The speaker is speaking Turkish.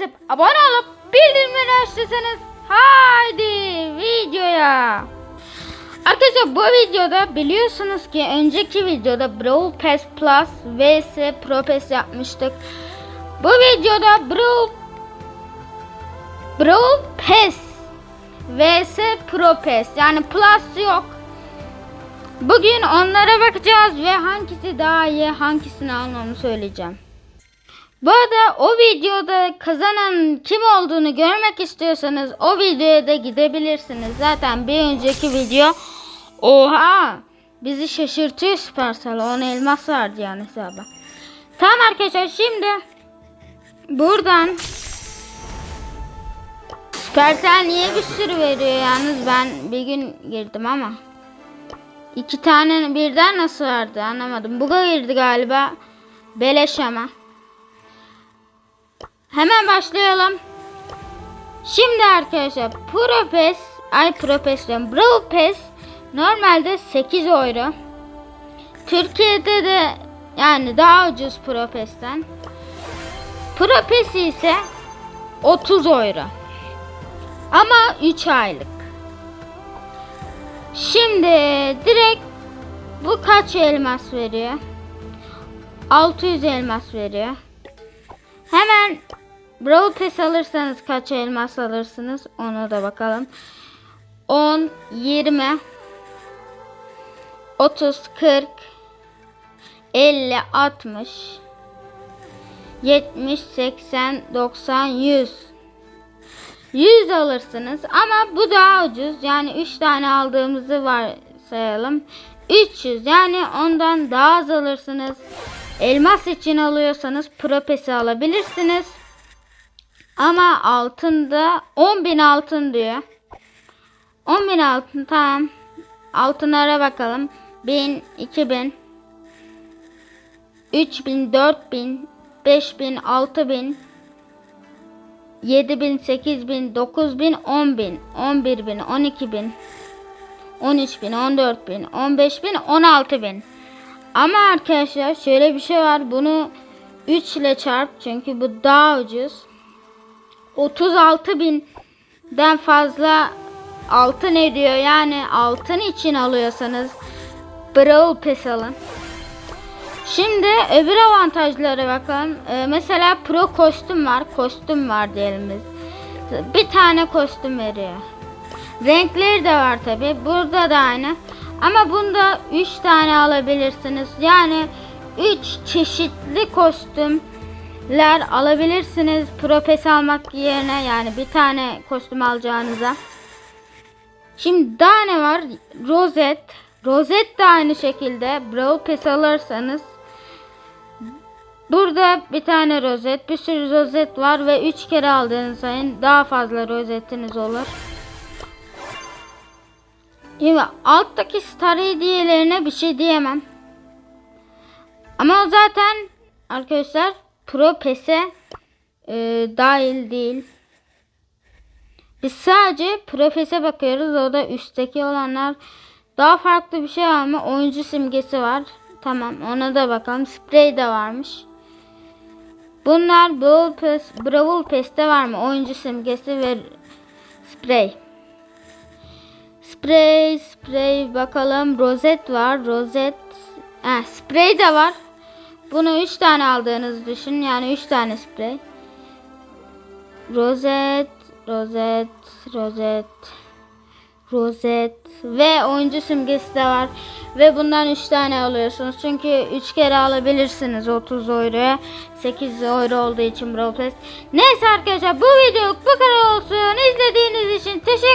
atıp abone olup bildirimleri açtıysanız haydi videoya. Arkadaşlar bu videoda biliyorsunuz ki önceki videoda Brawl Pass Plus vs Pro Pass yapmıştık. Bu videoda Brawl Brawl Pass vs Pro Pass yani Plus yok. Bugün onlara bakacağız ve hangisi daha iyi hangisini almamı söyleyeceğim. Bu arada o videoda kazanan kim olduğunu görmek istiyorsanız o videoya da gidebilirsiniz. Zaten bir önceki video oha bizi şaşırtıyor Supercell 10 elmas vardı yani hesaba. Tamam arkadaşlar şimdi buradan Supercell niye bir sürü veriyor yalnız ben bir gün girdim ama iki tane birden nasıl vardı anlamadım. Buga girdi galiba. Beleş ama. Hemen başlayalım. Şimdi arkadaşlar Pro Pass, ay Pro Pass diyorum. Brawl normalde 8 euro. Türkiye'de de yani daha ucuz Pro Pass'ten. Pro Pass ise 30 euro. Ama 3 aylık. Şimdi direkt bu kaç elmas veriyor? 600 elmas veriyor. Hemen Brawl Pass alırsanız kaç elmas alırsınız? Ona da bakalım. 10, 20, 30, 40, 50, 60, 70, 80, 90, 100. 100 alırsınız ama bu daha ucuz. Yani 3 tane aldığımızı varsayalım. 300 yani ondan daha az alırsınız. Elmas için alıyorsanız Pro Pass'i alabilirsiniz. Ama altında 10.000 altın diyor. 10.000 altın tamam. Altınlara bakalım. 1000, 2000, 3000, 4000, 5000, 6000, 7000, 8000, 9000, 10000, 11000, 12000, 13000, 14000, 15000, 16000. Ama arkadaşlar şöyle bir şey var. Bunu 3 ile çarp çünkü bu daha ucuz. 36 binden fazla altın ediyor. Yani altın için alıyorsanız Brawl Pass alın. Şimdi öbür avantajlara bakalım. Ee, mesela pro kostüm var. Kostüm var diyelim biz. Bir tane kostüm veriyor. Renkleri de var tabi. Burada da aynı. Ama bunda 3 tane alabilirsiniz. Yani 3 çeşitli kostümler alabilirsiniz. Pro Pass almak yerine yani bir tane kostüm alacağınıza. Şimdi daha ne var? Rozet. Rozet de aynı şekilde Brawl Pass alırsanız Burada bir tane rozet, bir sürü rozet var ve 3 kere aldığınız sayın daha fazla rozetiniz olur. Şimdi alttaki star hediyelerine bir şey diyemem. Ama o zaten arkadaşlar Pro Pass'e e, dahil değil. Biz sadece Pro Pass'e bakıyoruz. O da üstteki olanlar daha farklı bir şey var mı? Oyuncu simgesi var. Tamam ona da bakalım. Sprey de varmış. Bunlar Brawl Pass, Brawl Pass'te var mı? Oyuncu simgesi ve sprey. Sprey, sprey bakalım. Rozet var. Rozet. Ha, sprey de var. Bunu 3 tane aldığınızı düşün. Yani 3 tane sprey. Rozet, rozet, rozet, rozet ve oyuncu simgesi de var. Ve bundan 3 tane alıyorsunuz. Çünkü 3 kere alabilirsiniz 30 euroya. 8 euro olduğu için Brawl Pass. Neyse arkadaşlar bu videoluk bu kadar olsun. İzlediğiniz için teşekkür